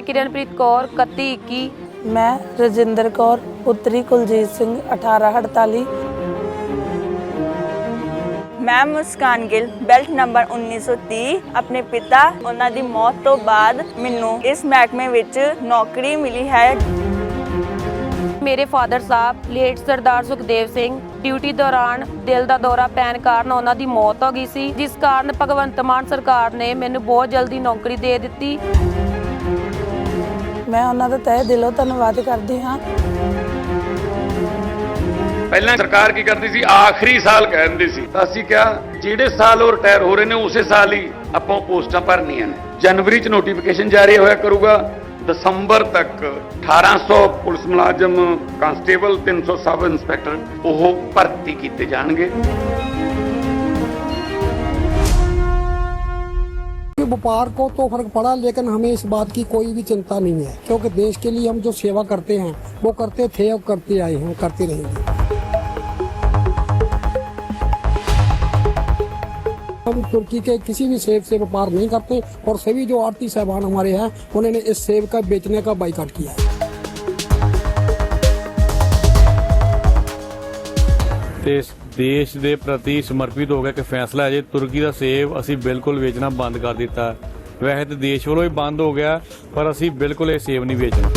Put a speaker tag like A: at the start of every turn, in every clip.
A: ਮੈਂ ਕਿਰਨਪ੍ਰੀਤ ਕੌਰ 3121
B: ਮੈਂ ਰਜਿੰਦਰ ਕੌਰ ਪੁੱਤਰੀ ਕੁਲਜੀਤ ਸਿੰਘ 1848
C: ਮੈਂ ਮੁਸਕਾਨ ਗਿੱਲ ਬੈਲਟ ਨੰਬਰ 1930 ਆਪਣੇ ਪਿਤਾ ਉਹਨਾਂ ਦੀ ਮੌਤ ਤੋਂ ਬਾਅਦ ਮੈਨੂੰ ਇਸ ਮਹਿਕਮੇ ਵਿੱਚ ਨੌਕਰੀ ਮਿਲੀ ਹੈ।
A: ਮੇਰੇ father sahib late Sardar Sukhdev Singh duty ਦੌਰਾਨ ਦਿਲ ਦਾ ਦੌਰਾ ਪੈਣ ਕਾਰਨ ਉਹਨਾਂ ਦੀ ਮੌਤ ਹੋ ਗਈ ਸੀ ਜਿਸ ਕਾਰਨ ਭਗਵੰਤ ਮਾਨ ਸਰਕਾਰ ਨੇ ਮੈਨੂੰ ਬਹੁਤ ਜਲਦੀ ਨੌਕਰੀ ਦੇ ਦਿੱਤੀ।
B: ਮੈਂ ਉਹਨਾਂ ਦਾ ਤਹਿ ਦਿਲੋਂ ਧੰਨਵਾਦ ਕਰਦੀ ਹਾਂ।
D: ਪਹਿਲਾਂ ਸਰਕਾਰ ਕੀ ਕਰਦੀ ਸੀ? ਆਖਰੀ ਸਾਲ ਕਹਿੰਦੀ ਸੀ। ਅਸੀਂ ਕਿਹਾ, ਜਿਹੜੇ ਸਾਲ ਉਹ ਰਿਟਾਇਰ ਹੋ ਰਹੇ ਨੇ, ਉਸੇ ਸਾਲ ਹੀ ਆਪਾਂ ਪੋਸਟਾਂ ਭਰਨੀਆਂ ਨੇ। ਜਨਵਰੀ ਚ ਨੋਟੀਫਿਕੇਸ਼ਨ ਜਾਰੀ ਹੋਇਆ ਕਰੂਗਾ। ਦਸੰਬਰ ਤੱਕ 1800 ਪੁਲਿਸ ਮੁਲਾਜ਼ਮ ਕਾਂਸਟੇਬਲ 300 ਸਬ ਇੰਸਪੈਕਟਰ ਉਹ ਭਰਤੀ ਕੀਤੇ ਜਾਣਗੇ।
E: व्यापार को तो फ़र्क पड़ा, लेकिन हमें इस बात की कोई भी चिंता नहीं है, क्योंकि देश के लिए हम जो सेवा करते हैं, वो करते थे और करते आए हैं, करते रहेंगे। हम तुर्की के किसी भी सेब से व्यापार नहीं करते, और सभी जो आरती साहबान हमारे हैं, उन्होंने इस सेब का बेचने का बाइकाट किया है।
F: देश ਦੇਸ਼ ਦੇ ਪ੍ਰਤੀ ਸਮਰਪਿਤ ਹੋ ਗਿਆ ਕਿ ਫੈਸਲਾ ਹੈ ਜੇ। ਤੁਰਕੀ ਦਾ ਸੇਬ ਅਸੀਂ ਬਿਲਕੁਲ ਵੇਚਣਾ ਬੰਦ ਕਰ ਦਿੱਤਾ। ਵੈਸੇ ਤਾਂ ਦੇਸ਼ ਵੱਲੋਂ ਹੀ ਬੰਦ ਹੋ ਗਿਆ ਪਰ ਅਸੀਂ ਬਿਲਕੁਲ ਇਹ ਸੇਬ ਨਹੀਂ ਵੇਚਣਾ।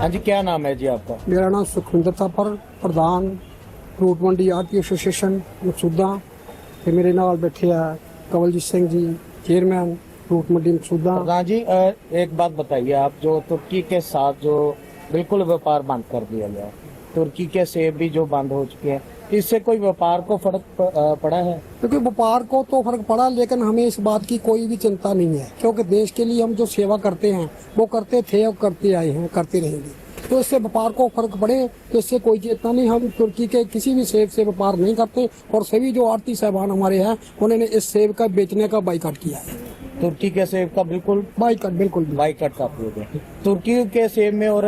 G: ਹਾਂਜੀ ਕਿਆ ਨਾਮ ਹੈ ਜੀ ਆਪਕਾ?
E: ਮੇਰਾ ਨਾਮ ਸੁਖਵਿੰਦਰ ਤਾਪਰ ਪ੍ਰਧਾਨ ਫਰੂਟ ਮੰਡੀ ਆਰਤੀ ਐਸੋਸੀਏਸ਼ਨ ਮਕਸੂਦਾ ਤੇ ਮੇਰੇ ਨਾਲ ਬੈਠੇ ਆ ਕਵਲਜੀਤ ਸਿੰਘ ਜੀ ਚੇਅਰਮੈਨ।
G: रिक्रूटमेंट शुदा राज़ी एक बात बताइए आप जो तुर्की के साथ जो बिल्कुल व्यापार बंद कर दिया गया तुर्की के सेब भी जो बंद हो चुके हैं इससे कोई व्यापार को फ़र्क पड़ा है?
E: क्योंकि तो व्यापार को तो फ़र्क पड़ा लेकिन हमें इस बात की कोई भी चिंता नहीं है क्योंकि देश के लिए हम जो सेवा करते हैं वो करते थे और करते आए हैं करते रहेंगे। तो इससे व्यापार को फ़र्क पड़े तो इससे कोई चेतना नहीं हम तुर्की के किसी भी सेब से व्यापार नहीं करते और सभी जो आरती साहबान हमारे हैं उन्होंने इस सेब का बेचने का बाइकाट किया है।
G: तुर्की के सेब का बिल्कुल
E: बाइकाट बिल्कुल भी।
G: बाइकट का उपयोग है तुर्की के सेब में और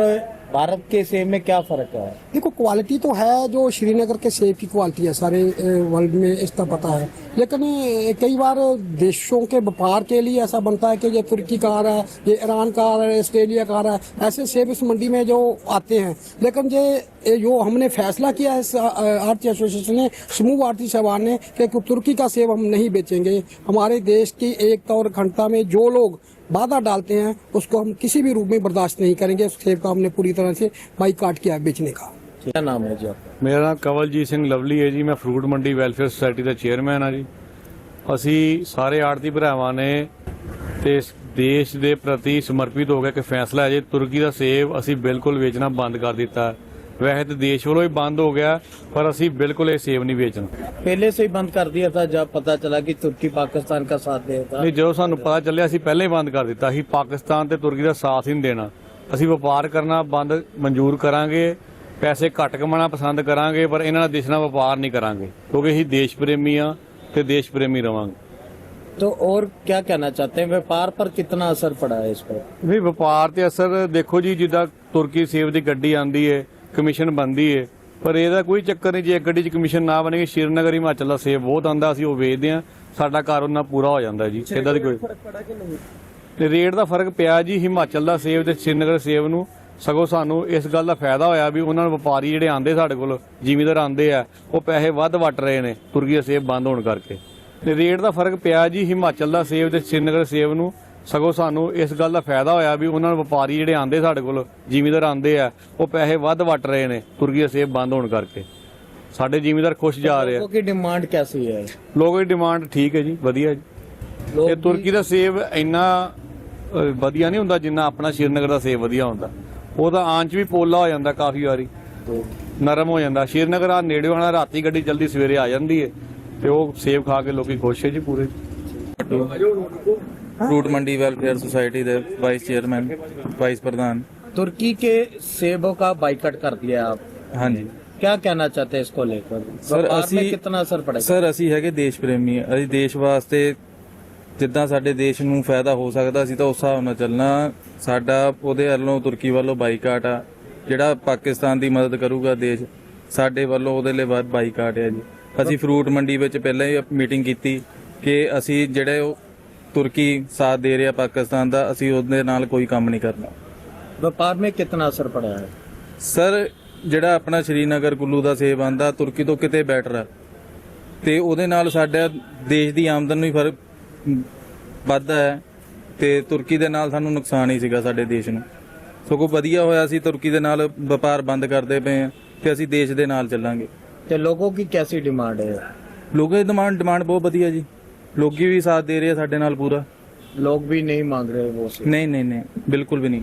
G: भारत के सेब में क्या फ़र्क है?
E: देखो क्वालिटी तो है जो श्रीनगर के सेब की क्वालिटी है, सारे वर्ल्ड में इसका पता है। लेकिन कई बार देशों के व्यापार के लिए ऐसा बनता है कि ये तुर्की का आ रहा है, ये ईरान का आ रहा है, ऑस्ट्रेलिया का आ रहा है, ऐसे सेब इस मंडी में जो आते हैं। लेकिन ये जो हमने फैसला किया है आरती एसोसिएशन ने, समूह आरती साहबान ने, कि तुर्की का सेब हम नहीं बेचेंगे। हमारे देश की एकता और अखंडता में जो लोग बाधा डालते हैं उसको हम किसी भी रूप में बर्दाश्त नहीं करेंगे उस सेब का हमने पूरी तरह से बाइकाट किया है बेचने का
G: क्या नाम है जी आपका
F: ਮੇਰਾ ਨਾਮ ਕਵਲਜੀਤ ਸਿੰਘ ਲਵਲੀ ਹੈ ਜੀ ਮੈਂ ਫਰੂਟ ਮੰਡੀ ਵੈਲਫੇਅਰ ਸੁਸਾਇਟੀ ਦਾ ਚੇਅਰਮੈਨ ਹਾਂ ਜੀ ਅਸੀਂ ਸਾਰੇ ਆੜਤੀ ਭਰਾਵਾਂ ਨੇ ਤੇ ਇਸ ਦੇਸ਼ ਦੇ ਪ੍ਰਤੀ ਸਮਰਪਿਤ ਹੋ ਗਿਆ ਕਿ ਫੈਸਲਾ ਹੈ ਜੇ ਤੁਰਕੀ ਦਾ ਸੇਬ ਅਸੀਂ ਬਿਲਕੁਲ ਵੇਚਣਾ ਬੰਦ ਕਰ ਦਿੱਤਾ ਹੈ। ਵੈਸੇ ਤਾਂ ਦੇਸ਼ ਵੱਲੋਂ ਹੀ ਬੰਦ ਹੋ ਗਿਆ ਪਰ ਅਸੀਂ ਬਿਲਕੁਲ ਇਹ ਸੇਬ ਨਹੀਂ ਵੇਚਣਾ
G: पहले से ही बंद कर दिया था जब पता चला कि तुर्की पाकिस्तान का साथ देता
F: ਨਹੀਂ ਜਦੋਂ ਸਾਨੂੰ ਪਤਾ ਚੱਲਿਆ ਅਸੀਂ ਪਹਿਲਾਂ ਹੀ ਬੰਦ ਕਰ ਦਿੱਤਾ ਅਸੀਂ ਪਾਕਿਸਤਾਨ ਤੇ ਤੁਰਕੀ ਦਾ ਸਾਥ ਹੀ ਨਹੀਂ ਦੇਣਾ ਅਸੀਂ ਵਪਾਰ ਕਰਨਾ ਬੰਦ ਮਨਜ਼ੂਰ ਕਰਾਂਗੇ ਪੈਸੇ ਘੱਟ ਕਮਾਉਣਾ ਪਸੰਦ ਕਰਾਂਗੇ ਪਰ ਇਹਨਾਂ ਨਾਲ ਦੇਸ਼ ਨਾਲ ਵਪਾਰ ਨਹੀਂ ਕਰਾਂਗੇ ਕਿਉਂਕਿ ਅਸੀਂ ਦੇਸ਼ ਪ੍ਰੇਮੀ ਆ ਤੇ ਦੇਸ਼ ਪ੍ਰੇਮੀ ਰਵਾਂਗੇ
G: तो और क्या कहना चाहते हैं व्यापार पर कितना असर पड़ा है इस पर
F: ਵੀ ਵਪਾਰ ਤੇ ਅਸਰ ਦੇਖੋ ਜੀ ਜਿੱਦਾਂ ਤੁਰਕੀ ਸੇਬ ਦੀ ਗੱਡੀ ਆਂਦੀ ਏ ਕਮਿਸ਼ਨ ਬੰਦੀ ਏ। ਪਰ ਇਹਦਾ ਕੋਈ ਚੱਕਰ ਨਹੀਂ ਜੇ ਗੱਡੀ 'ਚ ਕਮਿਸ਼ਨ ਨਾ ਬਣੇਗੀ ਸ਼੍ਰੀਨਗਰ ਹਿਮਾਚਲ ਦਾ ਸੇਬ ਬਹੁਤ ਆਂਦਾ ਅਸੀਂ ਉਹ ਵੇਚਦੇ ਆ ਸਾਡਾ ਘਰ ਉਹਨਾਂ ਪੂਰਾ ਹੋ ਜਾਂਦਾ ਜੀ। ਇਦਾਂ ਦੀ ਕੋਈ ਤੇ ਰੇਟ ਦਾ ਫ਼ਰਕ ਪਿਆ ਜੀ ਹਿਮਾਚਲ ਦਾ ਸੇਬ ਤੇ ਸ਼੍ਰੀਨਗਰ ਸੇਬ ਨੂੰ। ਸਗੋਂ ਸਾਨੂੰ ਇਸ ਗੱਲ ਦਾ ਫਾਇਦਾ ਹੋਇਆ ਵੀ ਉਹਨਾਂ ਨੂੰ ਵਪਾਰੀ ਜਿਹੜੇ ਆਂਦੇ ਸਾਡੇ ਕੋਲ ਜ਼ਿਮੀਂਦਾਰ ਆਂਦੇ ਆ ਉਹ ਪੈਸੇ ਵੱਧ ਵਟ ਰਹੇ ਨੇ ਤੁਰਕੀ ਦਾ ਸੇਬ ਬੰਦ ਹੋਣ ਕਰਕੇ। ਤੇ ਰੇਟ ਦਾ ਫ਼ਰਕ ਪਿਆ ਜੀ ਹਿਮਾਚਲ ਦਾ ਸੇਬ ਤੇ ਸ਼੍ਰੀਨਗਰ ਸੇਬ ਨੂੰ। ਸਗੋਂ ਸਾਨੂੰ ਇਸ ਗੱਲ ਦਾ ਫਾਇਦਾ ਹੋਇਆ ਵੀ ਉਹਨਾਂ ਨੂੰ ਵਪਾਰੀ ਜਿਹੜੇ ਆਂਦੇ ਸਾਡੇ ਕੋਲ ਜ਼ਿਮੀਂਦਾਰ ਆਂਦੇ ਆ ਉਹ ਪੈਸੇ ਵੱਧ ਵਟ ਰਹੇ ਨੇ ਤੁਰਕੀ ਦਾ ਬੰਦ ਹੋਣ ਕਰਕੇ। ਸਾਡੇ ਜ਼ਿਮੀਂਦਾਰ ਖੁਸ਼ ਜਾ ਰਹੇ ਆ।
G: ਲੋਕਾਂ ਡਿਮਾਂਡ ਕੈਸੀ ਹੈ?
F: ਲੋਕਾਂ ਡਿਮਾਂਡ ਠੀਕ ਹੈ ਜੀ ਵਧੀਆ ਜੀ। ਇਹ ਤੁਰਕੀ ਦਾ ਸੇਬ ਇੰਨਾ ਵਧੀਆ ਨਹੀਂ ਹੁੰਦਾ ਜਿੰਨਾ ਆਪਣਾ ਸ਼੍ਰੀਨਗਰ ਦਾ ਸੇਬ ਵਧੀਆ ਹੁੰਦਾ। ਉਹਦਾ ਆਂਚ ਵੀ ਪੋਲਾ ਹੋ ਜਾਂਦਾ ਕਾਫੀ ਵਾਰੀ। ਨਰਮ ਹੋ ਜਾਂਦਾ। ਸ਼੍ਰੀਨਗਰ ਆ ਨੇੜੇ ਹੋਣਾ ਰਾਤੀ ਗੱਡੀ ਜਲਦੀ ਸਵੇਰੇ ਆ ਜਾਂਦੀ ਹੈ ਤੇ ਉਹ ਸੇਬ ਖਾ ਕੇ ਲੋਕੀ ਖੁਸ਼ ਹੈ ਜੀ ਪੂਰੇ।
H: ਫਰੂਟ ਮੰਡੀ ਵੈਲਫੇਅਰ ਸੁਸਾਇਟੀ ਦੇ ਵਾਈਸ ਚੇਅਰਮੈਨ ਵਾਈਸ ਪ੍ਰਧਾਨ
G: तुर्की के सेबों का बाइकट कर दिया आप
H: ਹਾਂਜੀ
G: क्या कहना चाहते हैं इसको लेकर
H: सर
G: व्यापार में
H: ਅਸੀਂ
G: कितना असर पड़ेगा
H: ਸਰ ਅਸੀਂ ਹੈਗੇ ਦੇਸ਼ ਪ੍ਰੇਮੀ ਹਾਂ। ਅਸੀਂ ਦੇਸ਼ ਵਾਸਤੇ ਜਿੱਦਾਂ ਸਾਡੇ ਦੇਸ਼ ਨੂੰ ਫਾਇਦਾ ਹੋ ਸਕਦਾ ਸੀ ਤਾਂ ਉਸ ਹਿਸਾਬ ਨਾਲ ਚੱਲਣਾ ਸਾਡਾ ਉਹਦੇ ਵੱਲੋਂ ਤੁਰਕੀ ਵੱਲੋਂ ਬਾਈਕਾਟ ਆ ਜਿਹੜਾ ਪਾਕਿਸਤਾਨ ਦੀ ਮਦਦ ਕਰੂਗਾ ਦੇਸ਼ ਸਾਡੇ ਵੱਲੋਂ ਉਹਦੇ ਲਈ ਬਾਈਕਾਟ ਹੈ ਜੀ ਅਸੀਂ ਫਰੂਟ ਮੰਡੀ ਵਿੱਚ ਪਹਿਲਾਂ ਹੀ ਮੀਟਿੰਗ ਕੀਤੀ ਕਿ ਅਸੀਂ ਜਿਹੜੇ ਉਹ ਤੁਰਕੀ ਸਾਥ ਦੇ ਰਿਹਾ ਪਾਕਿਸਤਾਨ ਦਾ ਅਸੀਂ ਉਹਦੇ ਨਾਲ ਕੋਈ ਕੰਮ ਨਹੀਂ ਕਰਨਾ
G: व्यापार में कितना असर पड़ा है
H: ਸਰ ਜਿਹੜਾ ਆਪਣਾ ਸ਼੍ਰੀਨਗਰ ਕੁੱਲੂ ਦਾ ਸੇਬ ਆਂਦਾ ਤੁਰਕੀ ਤੋਂ ਕਿਤੇ ਬੈਟਰ ਹੈ ਤੇ ਉਹਦੇ ਨਾਲ ਸਾਡਾ ਦੇਸ਼ ਦੀ ਆਮਦਨ ਨੂੰ ਹੀ ਫਰਕ ਵੱਧਦਾ ਹੈ ਤੇ ਤੁਰਕੀ ਦੇ ਨਾਲ ਸਾਨੂੰ ਨੁਕਸਾਨ ਹੀ ਸੀਗਾ ਸਾਡੇ ਦੇਸ਼ ਨੂੰ ਸਗੋਂ ਵਧੀਆ ਹੋਇਆ ਸੀ ਤੁਰਕੀ ਦੇ ਨਾਲ ਵਪਾਰ ਬੰਦ ਕਰਦੇ ਪਏ ਆ ਤੇ ਅਸੀਂ ਦੇਸ਼ ਦੇ ਨਾਲ ਚੱਲਾਂਗੇ
G: तो लोगों की कैसी डिमांड है
H: ਲੋਕਾਂ ਦੀ ਡਿਮਾਂਡ ਡਿਮਾਂਡ ਬਹੁਤ ਵਧੀਆ ਜੀ ਲੋਕੀ ਵੀ ਸਾਥ ਦੇ ਰਹੇ ਆ ਸਾਡੇ ਨਾਲ ਪੂਰਾ
G: लोग भी नहीं मांग रहे वो से
H: ਨਹੀਂ ਨਹੀਂ ਨਹੀਂ ਬਿਲਕੁਲ ਵੀ ਨਹੀਂ